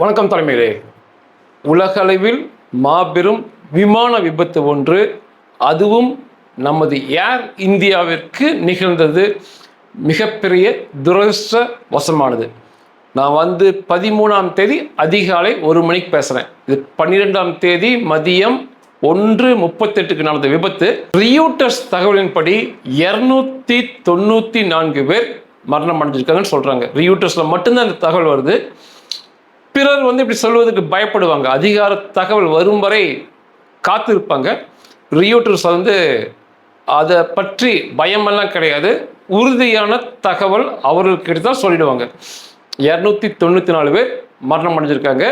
வணக்கம் தலைமையிலே. உலகளவில் மாபெரும் விமான விபத்து ஒன்று அதுவும் நமது ஏர் இந்தியாவிற்கு நிகழ்ந்தது. மிகப்பெரிய துரதிருஷ்ட வசமானது நான் வந்து பதிமூணாம் தேதி அதிகாலை ஒரு மணிக்கு பேசுகிறேன் இது பன்னிரெண்டாம் தேதி மதியம் ஒன்று முப்பத்தெட்டுக்கு நடந்த விபத்து. ரியூட்டர்ஸ் தகவலின்படி இரநூத்தி தொண்ணூற்றி நான்கு பேர் மரணம் அடைஞ்சிருக்காங்கன்னு சொல்கிறாங்க ரியூட்டர்ஸில் மட்டும்தான் இந்த தகவல் வருது. பிறர் வந்து இப்படி சொல்வதற்கு பயப்படுவாங்க. அதிகார தகவல் வரும் வரை காத்திருப்பாங்க. ரியூட்டர்ஸ் வந்து அதை பற்றி பயமெல்லாம் கிடையாது. உறுதியான தகவல் அவர்களுக்கு தான் சொல்லிடுவாங்க. இரநூத்தி தொண்ணூற்றி நாலு பேர் மரணம் அடைஞ்சிருக்காங்க.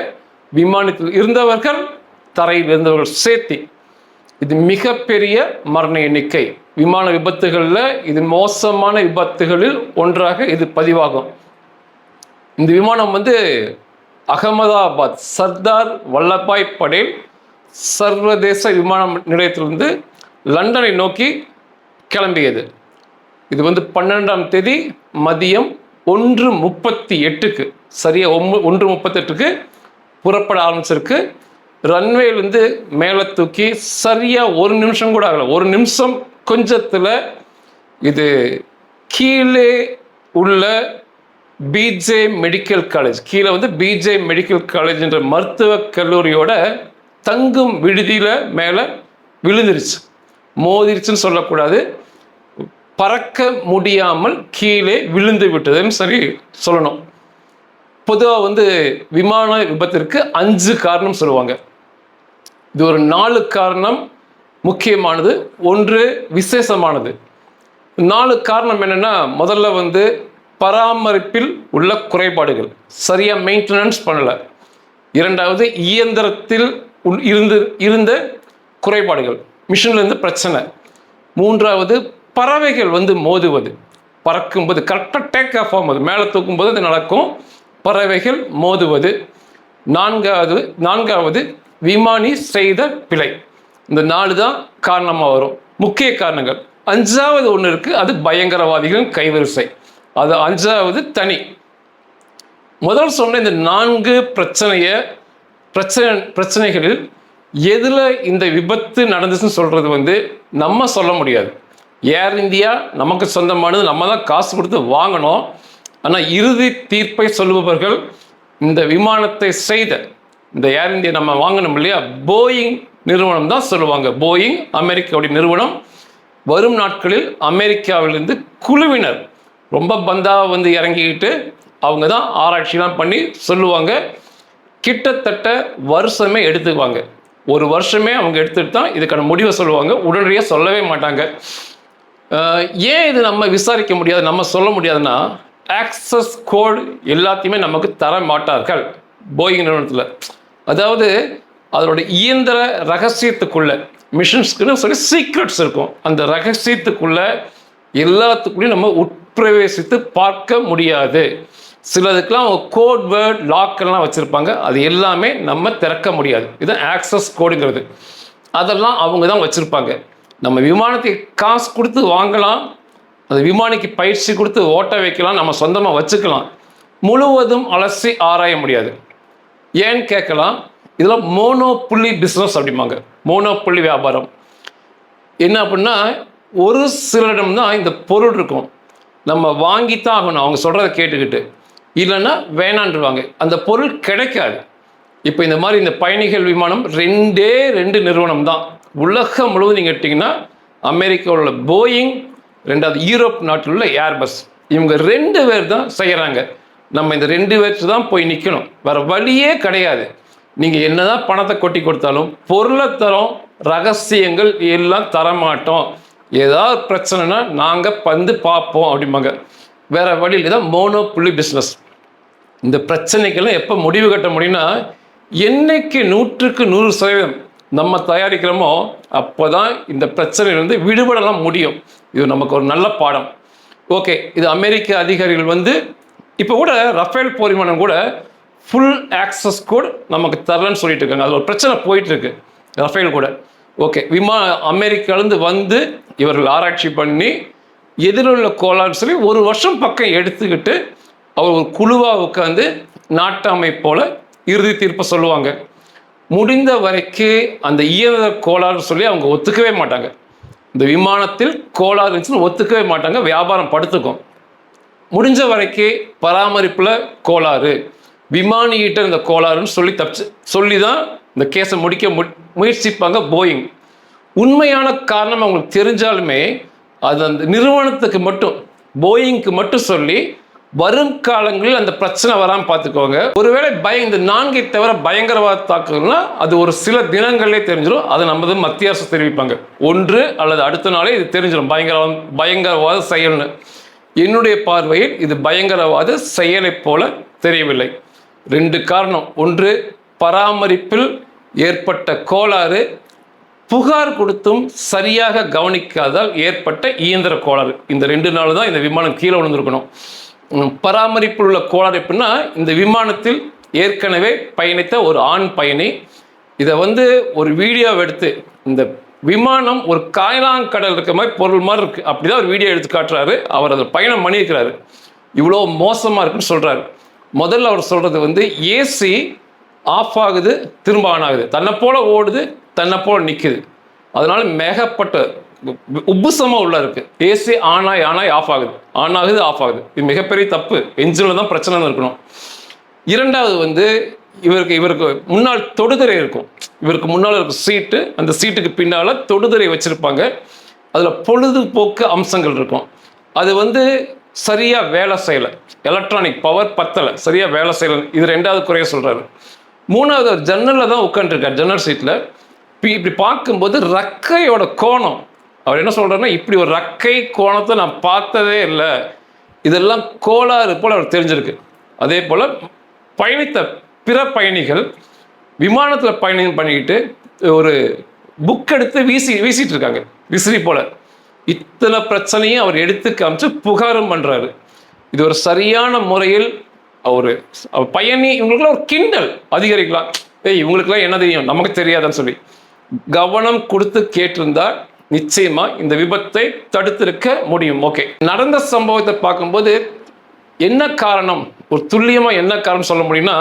விமானத்தில் இருந்தவர்கள் தரையில் இருந்தவர்கள் சேர்த்தி. இது மிகப்பெரிய மரண எண்ணிக்கை. விமான விபத்துகளில் இது மோசமான விபத்துகளில் ஒன்றாக இது பதிவாகும். இந்த விமானம் வந்து அகமதாபாத் சர்தார் வல்லபாய் படேல் சர்வதேச விமான நிலையத்திலிருந்து லண்டனை நோக்கி கிளம்பியது. இது வந்து பன்னெண்டாம் தேதி மதியம் ஒன்று முப்பத்தி எட்டுக்கு சரியாக ஒன்று ஒன்று முப்பத்தெட்டுக்கு புறப்பட ஆரம்பிச்சிருக்கு. ரன்வேலேருந்து மேலே தூக்கி சரியாக ஒரு நிமிஷம் கூட ஆகலை. ஒரு நிமிஷம் கொஞ்சத்தில் இது கீழே உள்ள பிஜே மெடிக்கல் காலேஜ் கீழே வந்து பிஜே மெடிக்கல் காலேஜ் என்ற மருத்துவக் கல்லூரியோட தங்கும் விடுதியில் மேலே விழுந்துருச்சு. மோதிருச்சுன்னு சொல்லக்கூடாது. பறக்க முடியாமல் கீழே விழுந்து விட்டதுன்னு சரி சொல்லணும். பொதுவாக வந்து விமான விபத்திற்கு அஞ்சு காரணம் சொல்லுவாங்க. இது ஒரு நாலு காரணம் முக்கியமானது. ஒன்று விசேஷமானது. நாலு காரணம் என்னென்னா முதல்ல வந்து பராமரிப்பில் உள்ள குறைபாடுகள். சரியாக மெயின்டெனன்ஸ் பண்ணலை. இரண்டாவது இயந்திரத்தில் உள் இருந்து இருந்த குறைபாடுகள். மிஷின்லேருந்து பிரச்சனை. மூன்றாவது பறவைகள் வந்து மோதுவது. பறக்கும்போது கரெக்டாக டேக் ஆஃப் ஆகும்போது மேலே தூக்கும்போது அது நடக்கும். பறவைகள் மோதுவது. நான்காவது நான்காவது விமானி செய்த பிழை. இந்த நாலு தான் காரணமாக வரும். முக்கிய காரணங்கள். அஞ்சாவது ஒன்று இருக்குது அது பயங்கரவாதிகளின் கைவரிசை. அது அஞ்சாவது தனி. முதல் சொன்ன இந்த நான்கு பிரச்சனையை பிரச்சனை பிரச்சனைகளில் எதில் இந்த விபத்து நடந்துச்சுன்னு சொல்கிறது வந்து நம்ம சொல்ல முடியாது. ஏர் இந்தியா நமக்கு சொந்தமானது நம்ம தான் காசு கொடுத்து வாங்கணும். ஆனால் இறுதி தீர்ப்பை சொல்லுபவர்கள் இந்த விமானத்தை செய்த இந்த ஏர் இந்தியா நம்ம வாங்கணும் இல்லையா? போயிங் நிறுவனம் தான் சொல்லுவாங்க. போயிங் அமெரிக்காவுடைய நிறுவனம். வரும் நாட்களில் அமெரிக்காவிலிருந்து குழுவினர் ரொம்ப பந்தாக வந்து இறங்கிக்கிட்டு அவங்க தான் ஆராய்ச்சிலாம் பண்ணி சொல்லுவாங்க. கிட்டத்தட்ட வருஷமே எடுத்துக்குவாங்க. ஒரு வருஷமே அவங்க எடுத்துட்டு தான் இதுக்கான முடிவை சொல்லுவாங்க. உடனடியாக சொல்லவே மாட்டாங்க. ஏன் இது நம்ம விசாரிக்க முடியாது நம்ம சொல்ல முடியாதுன்னா ஆக்சஸ் கோட் எல்லாத்தையுமே நமக்கு தர மாட்டார்கள் போயிங் நிறுவனத்தில். அதாவது அதோட இயந்திர ரகசியத்துக்குள்ள மிஷின்ஸ்க்குன்னு சொல்லி சீக்ரெட்ஸ் இருக்கும். அந்த ரகசியத்துக்குள்ள எல்லாத்துக்குள்ளேயும் நம்ம உட்பிரவேசித்து பார்க்க முடியாது. சிலதுக்கெல்லாம் கோட் வேர்ட் லாக்கெல்லாம் வச்சுருப்பாங்க. அது எல்லாமே நம்ம திறக்க முடியாது. இதுதான் ஆக்சஸ் கோடுங்கிறது அதெல்லாம் அவங்க தான் வச்சுருப்பாங்க. நம்ம விமானத்தை காசு கொடுத்து வாங்கலாம். அந்த விமானிக்கு பயிற்சி கொடுத்து ஓட்ட வைக்கலாம். நம்ம சொந்தமாக வச்சுக்கலாம். முழுவதும் அலசி ஆராய முடியாது. ஏன்னு கேட்கலாம்? இதெல்லாம் மோனோ புள்ளி பிஸ்னஸ் அப்படிம்பாங்க. மோனோ புள்ளி வியாபாரம். என்ன அப்படின்னா ஒரு சிலரிடம் தான் இந்த பொருள் இருக்கும். நம்ம வாங்கித்தான் ஆகணும். அவங்க சொல்கிறத கேட்டுக்கிட்டு. இல்லைன்னா வேணான்றுவாங்க. அந்த பொருள் கிடைக்காது. இப்போ இந்த மாதிரி இந்த பயணிகள் விமானம் ரெண்டே ரெண்டு நிறுவனம் தான். உலகம் முழுவதும் நீங்கள் எடுத்தீங்கன்னா அமெரிக்காவில் உள்ள போயிங் ரெண்டாவது யூரோப் நாட்டில் உள்ள ஏர்பஸ். இவங்க ரெண்டு பேர் தான் செய்கிறாங்க நம்ம இந்த ரெண்டு பேர்த்து தான் போய் நிற்கணும் வேறு வழியே கிடையாது. நீங்கள் என்ன தான் பணத்தை கொட்டி கொடுத்தாலும் பொருளை தரோம் ரகசியங்கள் எல்லாம் தரமாட்டோம். ஏதாவது பிரச்சனைனா நாங்கள் வந்து பார்ப்போம் அப்படிம்பாங்க. வேற வழியில் தான் மோனோ புள்ளி பிஸ்னஸ் இந்த பிரச்சனைக்கெல்லாம் எப்போ முடிவு கட்ட முடியும்னா என்னைக்கு நூற்றுக்கு நூறு சதவீதம் நம்ம தயாரிக்கிறோமோ அப்போ தான் இந்த பிரச்சனையிலிருந்து விடுபடலாம் முடியும். இது நமக்கு ஒரு நல்ல பாடம். ஓகே இது அமெரிக்க அதிகாரிகள் வந்து இப்போ கூட ரஃபேல் போர் விமானம் கூட ஃபுல் ஆக்சஸ் கோட் நமக்கு தரலன்னு சொல்லிட்டு இருக்காங்க. அது ஒரு பிரச்சனை போயிட்டு இருக்கு. ரஃபேல் கூட. ஓகே விமா அமெரிக்காலேருந்து வந்து இவர்கள் ஆராய்ச்சி பண்ணி எதிரில் கோளாறுன்னு சொல்லி ஒரு வருஷம் பக்கம் எடுத்துக்கிட்டு அவர் ஒரு குழுவாக உட்காந்து நாட்டாமை போல இறுதி தீர்ப்பை சொல்லுவாங்க. முடிந்த வரைக்கும் அந்த இயந்திர கோளாறுன்னு சொல்லி அவங்க ஒத்துக்கவே மாட்டாங்க. இந்த விமானத்தில் கோளாறு இருந்துச்சுன்னு ஒத்துக்கவே மாட்டாங்க. வியாபாரம் படுத்துக்கும். முடிஞ்ச வரைக்கும் பராமரிப்பில் கோளாறு. விமானிகிட்ட இந்த கோளாறுன்னு சொல்லி தப்பிச்சு சொல்லி தான் இந்த கேஸை முடிக்க மு முயற்சிப்பாங்க போயிங். உண்மையான காரணம் அவங்களுக்கு தெரிஞ்சாலுமே அது அந்த நிறுவனத்துக்கு மட்டும் போயிங்க்கு மட்டும் சொல்லி வரும் காலங்களில் அந்த பிரச்சனை வராமல் பார்த்துக்கோங்க. ஒருவேளை பய இந்த நான்கை தவிர பயங்கரவாத தாக்குதல்னா அது ஒரு சில தினங்களே தெரிஞ்சிடும் அதை நமது மத்திய அரசு தெரிவிப்பாங்க. ஒன்று அல்லது அடுத்த நாளே இது தெரிஞ்சிடும் பயங்கரவாதம் பயங்கரவாத செயல்னு. என்னுடைய பார்வையில் இது பயங்கரவாத செயலைப் போல தெரியவில்லை. ரெண்டு காரணம். ஒன்று பராமரிப்பில் ஏற்பட்ட கோளாறு புகார் கொடுத்தும் சரியாக கவனிக்காதால் ஏற்பட்ட இயந்திர கோளாறு. இந்த ரெண்டு நாள் தான் இந்த விமானம் கீழே விழுந்திருக்கணும். பராமரிப்பில் உள்ள கோளாறு எப்படின்னா இந்த விமானத்தில் ஏற்கனவே பயணித்த ஒரு ஆண் பயணி இதை வந்து ஒரு வீடியோ எடுத்து இந்த விமானம் ஒரு காயலாங்கடல் இருக்க மாதிரி பொருள் மாதிரி இருக்கு. அப்படிதான் ஒரு வீடியோ எடுத்து காட்டுறாரு. அவர் அதில் பயணம் பண்ணியிருக்கிறாரு. இவ்வளோ மோசமாக இருக்குன்னு சொல்கிறாரு முதல்ல அவர் சொல்கிறது வந்து ஏசி ஆஃப் ஆகுது திரும்ப ஆன் ஆகுது. தன்னை போல் ஓடுது தன்னை போல் நிற்குது அதனால மேகப்பட்ட உப்புசமாக உள்ள இருக்கு. ஏசி ஆன் ஆகி ஆன் ஆகி ஆஃப் ஆகுது. ஆன் ஆகுது ஆஃப் ஆகுது. இது மிகப்பெரிய தப்பு. என்ஜினில் தான் பிரச்சனை இருக்கணும். இரண்டாவது வந்து இவருக்கு இவருக்கு முன்னால் தொடுதிரை இருக்கும். இவருக்கு முன்னால் இருக்கும் சீட்டு. அந்த சீட்டுக்கு பின்னால் தொடுதிரை வச்சுருப்பாங்க. அதில் பொழுதுபோக்கு அம்சங்கள் இருக்கும். அது வந்து சரியாக வேலை செய்யலை. எலக்ட்ரானிக் பவர் பத்தலை. சரியாக வேலை செய்யலை. இது ரெண்டாவது குறைய சொல்கிறாரு மூணாவது அவர் ஜன்னலில் தான் உட்காந்துருக்கார் ஜன்னல் சீட்டில் இப்படி பார்க்கும்போது ரக்கையோட கோணம். அவர் என்ன சொல்கிறாருன்னா இப்படி ஒரு ரக்கை கோணத்தை நான் பார்த்ததே இல்லை. இதெல்லாம் கோளாறு போல் அவர் தெரிஞ்சிருக்கு. அதே போல் பயணித்த பிற பயணிகள் விமானத்தில் பயணம் பண்ணிக்கிட்டு ஒரு புக் எடுத்து வீசி வீசிட்டு இருக்காங்க விசிறி போல. இத்தனை பிரச்சனையும் அவர் எடுத்து காமிச்சு புகாரும் பண்ணுறாரு இது ஒரு சரியான முறையில் ஒரு அவர் பயணி இவங்களுக்குலாம் ஒரு கிண்டல் அதிகரிக்கலாம். ஏய் இவங்களுக்குலாம் என்ன தெரியும்? நமக்கு தெரியாதுன்னு சொல்லி. கவனம் கொடுத்து கேட்டிருந்தா நிச்சயமா இந்த விபத்தை தடுத்திருக்க முடியும். ஓகே நடந்த சம்பவத்தை பார்க்கும்போது என்ன காரணம்? ஒரு துல்லியமா என்ன காரணம் சொல்ல முடியும்னா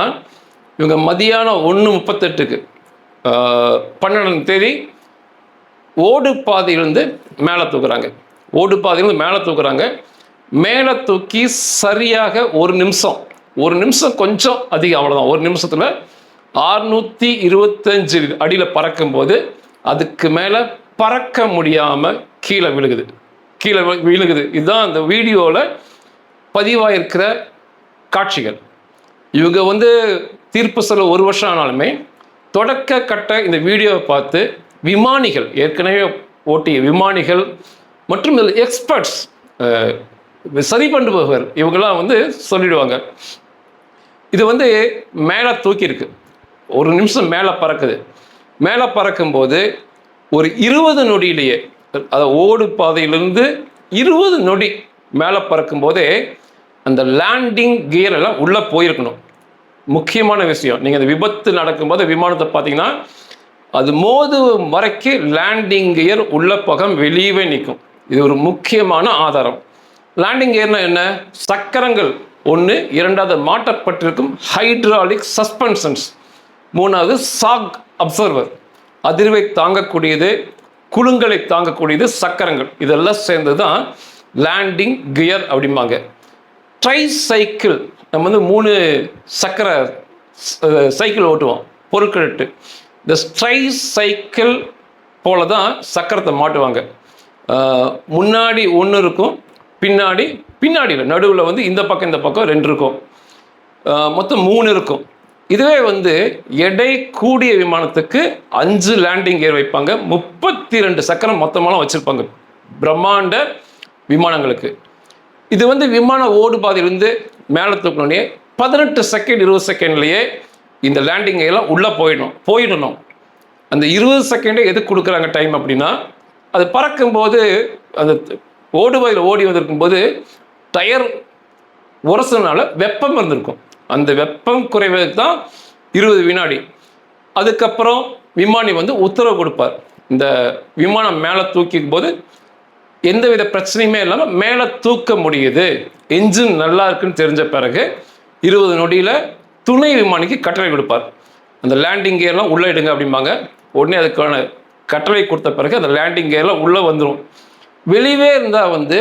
இவங்க மதியானம் ஒன்று முப்பத்தெட்டுக்கு பன்னெண்டாம் தேதி ஓடு பாதையிலிருந்து மேலே தூக்குறாங்க. ஓடு பாதையிலிருந்து மேலே தூக்குறாங்க. மேலே தூக்கி சரியாக ஒரு நிமிஷம் ஒரு நிமிஷம் கொஞ்சம் அதிகம் அவ்வளோதான் ஒரு நிமிஷத்தில் ஆறுநூற்றி இருபத்தஞ்சு அடியில் பறக்கும்போது அதுக்கு மேலே பறக்க முடியாமல் கீழே விழுகுது. கீழே விழுகுது. இதுதான் அந்த வீடியோவில் பதிவாயிருக்கிற காட்சிகள். இவங்க வந்து தீர்ப்பு சொல்ல ஒரு வருஷம் ஆனாலுமே தொடக்க கட்ட இந்த வீடியோவை பார்த்து விமானிகள் ஏற்கனவே ஓட்டிய விமானிகள் மற்றும் இதில் எக்ஸ்பர்ட்ஸ் சரி பண்ணுபவர் இவங்கெல்லாம் வந்து சொல்லிடுவாங்க. இது வந்து மேலே தூக்கியிருக்கு ஒரு நிமிஷம் மேலே பறக்குது. மேலே பறக்கும்போது ஒரு இருபது நொடியிலேயே அதை ஓடு பாதையிலிருந்து இருபது நொடி மேலே பறக்கும்போதே அந்த லேண்டிங் கியர் எல்லாம் உள்ளே போயிருக்கணும். முக்கியமான விஷயம். நீங்கள் அந்த விபத்து நடக்கும்போது விமானத்தை பார்த்தீங்கன்னா அது மோது வரைக்கும் லேண்டிங் கியர் உள்ள பகம் வெளியவே நிற்கும். இது ஒரு முக்கியமான ஆதாரம். லேண்டிங் கியர்னா என்ன? சக்கரங்கள். ஒன்று இரண்டாவது மாட்டப்பட்டிருக்கும் ஹைட்ராலிக் சஸ்பென்ஷன்ஸ் மூணாவது சாக் அப்சர்வர் அதிர்வை தாங்கக்கூடியது குழுங்களை தாங்கக்கூடியது சக்கரங்கள். இதெல்லாம் சேர்ந்து தான் லேண்டிங் கியர் அப்படிம்பாங்க. ட்ரை சைக்கிள் நம்ம வந்து மூணு சக்கர சைக்கிள் ஓட்டுவோம் பொருட்கள் இட்டு இந்த ஸ்ட்ரை சைக்கிள் போல தான் சக்கரத்தை மாட்டுவாங்க. முன்னாடி ஒன்று இருக்கும் பின்னாடி பின்னாடியில் நடுவில் வந்து இந்த பக்கம் இந்த பக்கம் ரெண்டு இருக்கும். மொத்தம் மூணு இருக்கும். இதுவே வந்து எடை கூடிய விமானத்துக்கு அஞ்சு லேண்டிங் கியர் வைப்பாங்க. முப்பத்தி ரெண்டு சக்கரம் மொத்தமாலாம் வச்சுருப்பாங்க பிரம்மாண்ட விமானங்களுக்கு. இது வந்து விமான ஓடு பாதையிலிருந்து மேலே தூக்கணுன்னே பதினெட்டு செகண்ட் இருபது செகண்ட்லேயே இந்த லேண்டிங் எல்லாம் உள்ளே போயிடணும். போயிடணும். அந்த இருபது செகண்டே எதுக்கு கொடுக்குறாங்க டைம் அப்படின்னா அது பறக்கும்போது அந்த ஓடுவாயில் ஓடி வந்திருக்கும் போது டயர் உரசுனால வெப்பம் இருந்திருக்கும். அந்த வெப்பம் குறைவதற்கு தான் இருபது வினாடி. அதுக்கப்புறம் விமானி வந்து உத்தரவு கொடுப்பார். இந்த விமானம் மேலே தூக்கிக்கும் போது எந்தவித பிரச்சனையுமே இல்லாமல் மேலே தூக்க முடியுது. என்ஜின் நல்லா இருக்குன்னு தெரிஞ்ச பிறகு இருபது நொடியில் துணை விமானிக்கு கட்டளை கொடுப்பார். அந்த லேண்டிங் கியர்லாம் உள்ளே எடுங்க அப்படிம்பாங்க. உடனே அதுக்கான கட்டளை கொடுத்த பிறகு அந்த லேண்டிங் கியர்லாம் உள்ளே வந்துடும் வெளியே இருந்தால் வந்து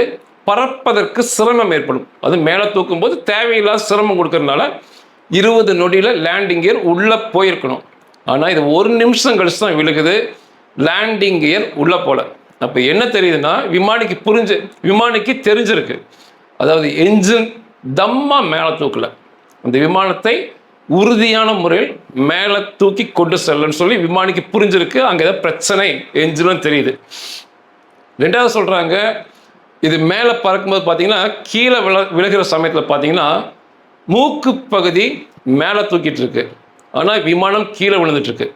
பறப்பதற்கு சிரமம் ஏற்படும். அது மேலே தூக்கும் போது தேவையில்லாத சிரமம் கொடுக்கறதுனால இருபது நொடியில் லேண்டிங் கியர் உள்ளே போயிருக்கணும். ஆனால் இது ஒரு நிமிஷம் கழிச்சு தான் விழுகுது. லேண்டிங் கியர் உள்ளே போல. அப்போ என்ன தெரியுதுன்னா விமானிக்கு புரிஞ்சு விமானிக்கு தெரிஞ்சிருக்கு. அதாவது என்ஜின் தம்மா மேலே தூக்கல. அந்த விமானத்தை உறுதியான முறையில் மேலே தூக்கி கொண்டு செல்லன்னு சொல்லி விமானிக்கு புரிஞ்சிருக்கு. அங்கே ஏதாவது பிரச்சனை என்ஜினும் தெரியுது. ரெண்டாவது சொல்கிறாங்க இது மேலே பறக்கும்போது பார்த்தீங்கன்னா கீழே விழ விழுகிற சமயத்தில் பார்த்தீங்கன்னா மூக்கு பகுதி மேலே தூக்கிட்டு இருக்கு ஆனால் விமானம் கீழே விழுந்துட்டுருக்கு.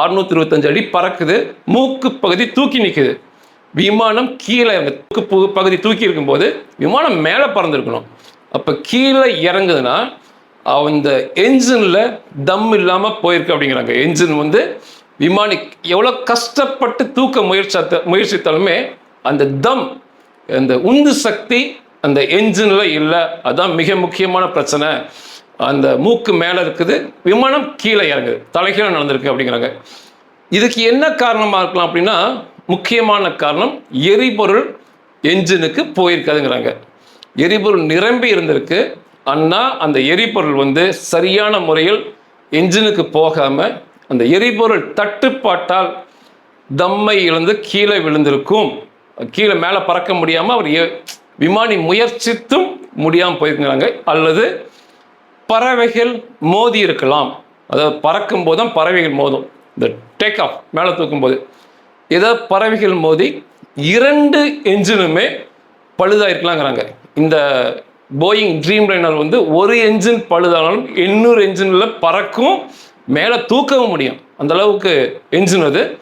அறுநூத்தி இருபத்தஞ்சு அடி பறக்குது மூக்கு பகுதி தூக்கி நிற்குது விமானம் கீழே அந்த மூக்கு பகுதி தூக்கி இருக்கும்போது விமானம் மேலே பறந்துருக்கணும். அப்போ கீழே இறங்குதுன்னா அந்த என்ஜினில் தம் இல்லாமல் போயிருக்கு அப்படிங்கிறாங்க. என்ஜின் வந்து விமானி எவ்வளோ கஷ்டப்பட்டு தூக்க முயற்சி முயற்சித்தாலுமே அந்த தம் அந்த உந்து சக்தி அந்த என்ஜினில் இல்லை. அதுதான் மிக முக்கியமான பிரச்சனை. அந்த மூக்கு மேலே இருக்குது. விமானம் கீழே இறங்குது. தலைகீழே நடந்திருக்கு அப்படிங்கிறாங்க. இதுக்கு என்ன காரணமாக இருக்கலாம் அப்படின்னா முக்கியமான காரணம் எரிபொருள் என்ஜினுக்கு போயிருக்காதுங்கிறாங்க. எரிபொருள் நிரம்பி இருந்திருக்கு. அண்ணா அந்த எரிபொருள் வந்து சரியான முறையில் என்ஜினுக்கு போகாமல் அந்த எரிபொருள் தட்டுப்பாட்டால் தம்மை இழந்து கீழே விழுந்திருக்கும். கீழே மேலே பறக்க முடியாமல் அவர் விமானி முயற்சித்தும் முடியாமல் போயிருக்கிறாங்க. அல்லது பறவைகள் மோதி இருக்கலாம். அதாவது பறக்கும் போது தான் பறவைகள் மோதும். இந்த டேக் ஆஃப் மேலே தூக்கும் போது. ஏதாவது பறவைகள் மோதி இரண்டு என்ஜினுமே பழுதாயிருக்கலாங்கிறாங்க. இந்த போயிங் ட்ரீம் லைனர் வந்து ஒரு என்ஜின் பழுதானாலும் எண்ணூறு என்ஜினில் பறக்கும் மேலே தூக்கவும் முடியும். அந்த அளவுக்கு என்ஜின் அது.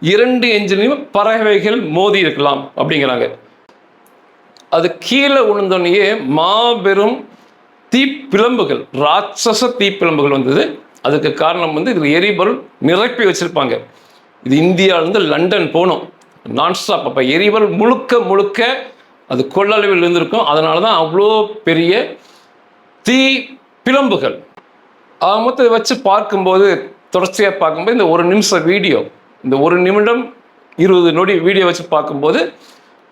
இரண்டு என்ஜினையும் பறவைகள் மோதி இருக்கலாம் அப்படிங்கிறாங்க. அது கீழே விழுந்தோடனேயே மாபெரும் தீப்பிழம்புகள் ராட்சச தீப்பிழம்புகள் வந்தது. அதுக்கு காரணம் வந்து இதில் எரிபொருள் நிரப்பி வச்சிருப்பாங்க. இது இந்தியாவிலேருந்து லண்டன் போகணும் நான்ஸ்டாப் அப்போ எரிபொருள் முழுக்க முழுக்க அது கொள்ளளவில் இருந்திருக்கும். அதனால தான் அவ்வளோ பெரிய தீ பிளம்புகள் மொத்தத்தை வச்சு பார்க்கும்போது தொடர்ச்சியாக பார்க்கும்போது இந்த ஒரு நிமிஷம் வீடியோ இந்த ஒரு நிமிடம் இருபது நொடி வீடியோ வச்சு பார்க்கும்போது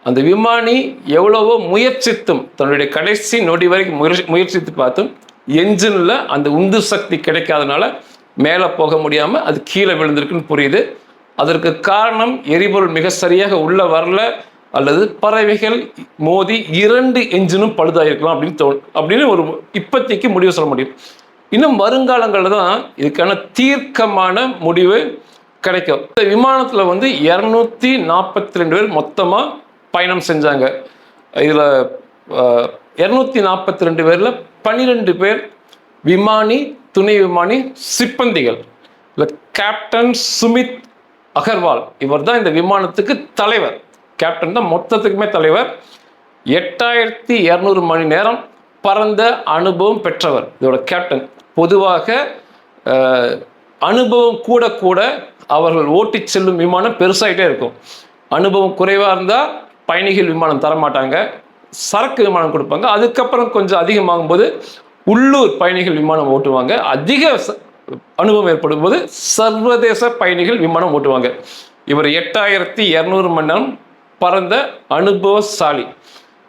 அந்த விமானி எவ்வளவோ முயற்சித்தும் தன்னுடைய கடைசி நொடி வரைக்கும் முயற்சி முயற்சித்து பார்த்தும் என்ஜினில் அந்த உந்து சக்தி கிடைக்காதனால மேலே போக முடியாமல் அது கீழே விழுந்திருக்குன்னு புரியுது. அதற்கு காரணம் எரிபொருள் மிக சரியாக உள்ள வரல அல்லது பறவைகள் மோதி இரண்டு என்ஜினும் பழுதாயிருக்கலாம் அப்படின்னு தோணு அப்படின்னு ஒரு இப்போதைக்கு முடிவு சொல்ல முடியும். இன்னும் வருங்காலங்களில் தான் இதுக்கான தீர்க்கமான முடிவு கிடைக்கும். இந்த விமானத்தில் வந்து இரநூத்தி நாற்பத்தி ரெண்டு பேர் மொத்தமாக பயணம் செஞ்சாங்க. இதில் இரநூத்தி நாற்பத்தி ரெண்டு பேரில் பன்னிரெண்டு பேர் விமானி துணை விமானி சிப்பந்திகள். இல்லை கேப்டன் சுமித் அகர்வால் இவர் தான் இந்த விமானத்துக்கு தலைவர். கேப்டன் தான் மொத்தத்துக்குமே தலைவர். எட்டாயிரத்தி இரநூறு மணி நேரம் பறந்த அனுபவம் பெற்றவர் இதோட கேப்டன். பொதுவாக அனுபவம் கூட கூட அவர்கள் ஓட்டிச் செல்லும் விமானம் பெருசாயிட்டே இருக்கும். அனுபவம் குறைவாக இருந்தால் பயணிகள் விமானம் தரமாட்டாங்க. சரக்கு விமானம் கொடுப்பாங்க. அதுக்கப்புறம் கொஞ்சம் அதிகமாகும் போது உள்ளூர் பயணிகள் விமானம் ஓட்டுவாங்க. அதிக ச- அனுபவம் ஏற்படும் போது சர்வதேச பயணிகள் விமானம் ஓட்டுவாங்க. இவர் எட்டாயிரத்தி இரநூறு மணி நேரம் பறந்த அனுபவசாலி.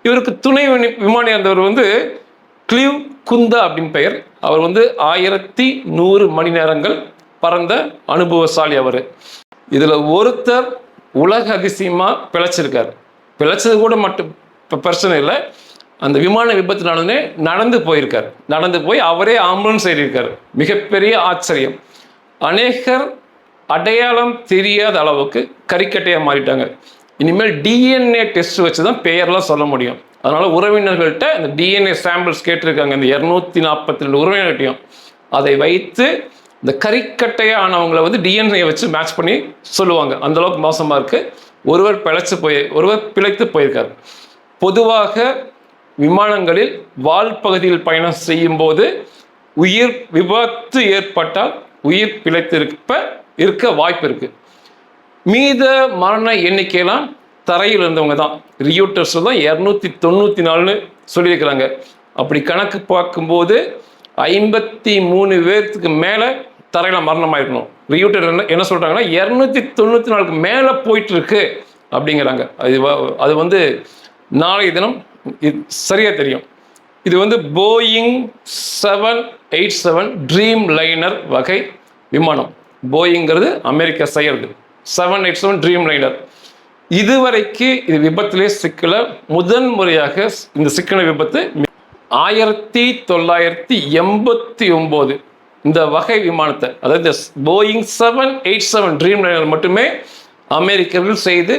இவருக்கு துணை விமானி விமானியாக இருந்தவர் வந்து கிளிவ் குந்தா அப்படின்னு பெயர். அவர் வந்து ஆயிரத்தி நூறு மணி நேரங்கள் பறந்த அனுபவசாலி அவர். இதில் ஒருத்தர் உலக அதிசயமாக பிழைச்சிருக்கார். பிழைச்சது கூட மட்டும் இப்போ பிரச்சனை இல்லை. அந்த விமான விபத்து நடந்தே நடந்து போயிருக்கார். நடந்து போய் அவரே ஆம்புலன்ஸ் ஏறியிருக்கார். மிகப்பெரிய ஆச்சரியம். அநேகர் அடையாளம் தெரியாத அளவுக்கு கறிக்கட்டையாக மாறிட்டாங்க. இனிமேல் டிஎன்ஏ டெஸ்ட் வச்சு தான் பெயர்லாம் சொல்ல முடியும். அதனால் உறவினர்கள்ட்ட இந்த டிஎன்ஏ சாம்பிள்ஸ் கேட்டிருக்காங்க. இந்த இரநூத்தி நாற்பத்தி ரெண்டு உறவினர்கிட்டையும். அதை வைத்து இந்த கறிக்கட்டையானவங்களை வந்து டிஎன்ஏ வச்சு மேட்ச் பண்ணி சொல்லுவாங்க. அந்தளவுக்கு மோசமாக இருக்குது ஒருவர் பிழைச்சு போய் ஒருவர் பிழைத்து போயிருக்கார். பொதுவாக விமானங்களில் வால் பகுதியில் பயணம் செய்யும்போது உயிர் விபத்து ஏற்பட்டால் உயிர் பிழைத்திருப்ப இருக்க வாய்ப்பு இருக்குது மீத மரண எண்ணிக்கையெல்லாம் தரையில் இருந்தவங்க தான் ரியூட்டர்ஸ் தான் இரநூத்தி தொண்ணூற்றி நாலுன்னு சொல்லியிருக்கிறாங்க. அப்படி கணக்கு பார்க்கும்போது ஐம்பத்தி மூணு பேர்த்துக்கு மேலே தரையில் மரணமாயிருக்கணும். ரியூட்டர் என்ன என்ன சொல்கிறாங்கன்னா இரநூத்தி தொண்ணூற்றி நாலுக்கு மேலே போயிட்டு இருக்கு அப்படிங்கிறாங்க. அது அது வந்து நாளைய தினம் இது சரியாக தெரியும். இது வந்து Boeing seven eight seven Dreamliner வகை விமானம். போயிங்கிறது அமெரிக்கா செய்யறது seven eight seven Dreamliner இதுவரைக்கு இது விபத்திலே சிக்கல முதன் முறையாக இந்த சிக்கன விபத்து ஆயிரத்தி தொள்ளாயிரத்தி எண்பத்தி ஒம்போது. இந்த வகை விமானத்தை அதாவது Boeing seven eight seven Dreamliner மட்டுமே அமெரிக்கர்கள் செய்து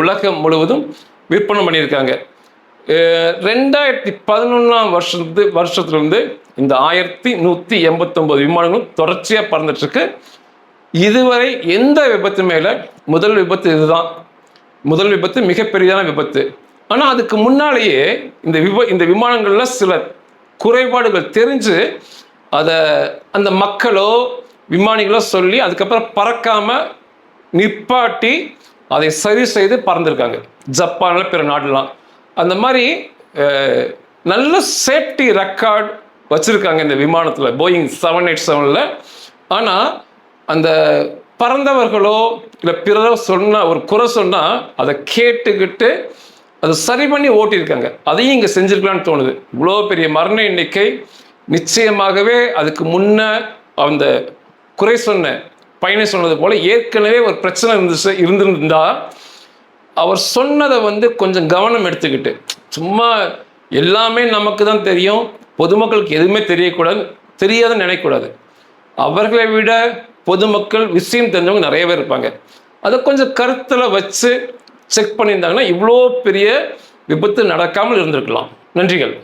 உலகம் முழுவதும் விற்பனை பண்ணியிருக்காங்க. ரெண்டாயிரத்தி பதினொன்றாம் வருஷத்து வருஷத்துலேருந்து இந்த ஆயிரத்தி நூற்றி எண்பத்தொம்போது விமானங்களும் தொடர்ச்சியாக பறந்துட்டுருக்கு இதுவரை எந்த விபத்து மேலே முதல் விபத்து இதுதான். முதல் விபத்து மிகப்பெரிதான விபத்து. ஆனால் அதுக்கு முன்னாலேயே இந்த விப இந்த விமானங்களில் சில குறைபாடுகள் தெரிஞ்சு அதை அந்த மக்களோ விமானிகளோ சொல்லி அதுக்கப்புறம் பறக்காமல் நிப்பாட்டி அதை சரி செய்து பறந்துருக்காங்க. ஜப்பானில் பிற நாடுலாம். அந்த மாதிரி நல்ல சேஃப்டி ரெக்கார்ட் வச்சுருக்காங்க இந்த விமானத்தில். போயிங் செவன் எயிட் செவனில். ஆனால் அந்த பறந்தவர்களோ இல்லை பிறரோ சொன்னால் ஒரு குறை சொன்னால் அதை கேட்டுக்கிட்டு அதை சரி பண்ணி ஓட்டியிருக்காங்க. அதையும் இங்கே செஞ்சுருக்கலான்னு தோணுது. இவ்வளோ பெரிய மரண எண்ணிக்கை. நிச்சயமாகவே அதுக்கு முன்ன அந்த குறை சொன்ன பயணி சொன்னது போல ஏற்கனவே ஒரு பிரச்சனை இருந்துச்சு இருந்திருந்தா அவர் சொன்னதை வந்து கொஞ்சம் கவனம் எடுத்துக்கிட்டு சும்மா எல்லாமே நமக்கு தான் தெரியும் பொதுமக்களுக்கு எதுவுமே தெரியக்கூடாது தெரியாதுன்னு நினைக்கக்கூடாது. அவர்களை விட பொதுமக்கள் விஷயம் தெரிஞ்சவங்க நிறைய பேர் இருப்பாங்க. அதை கொஞ்சம் கருத்தில் வச்சு செக் பண்ணியிருந்தாங்கன்னா இவ்வளோ பெரிய விபத்து நடக்காமல் இருந்திருக்கலாம். நன்றிகள்.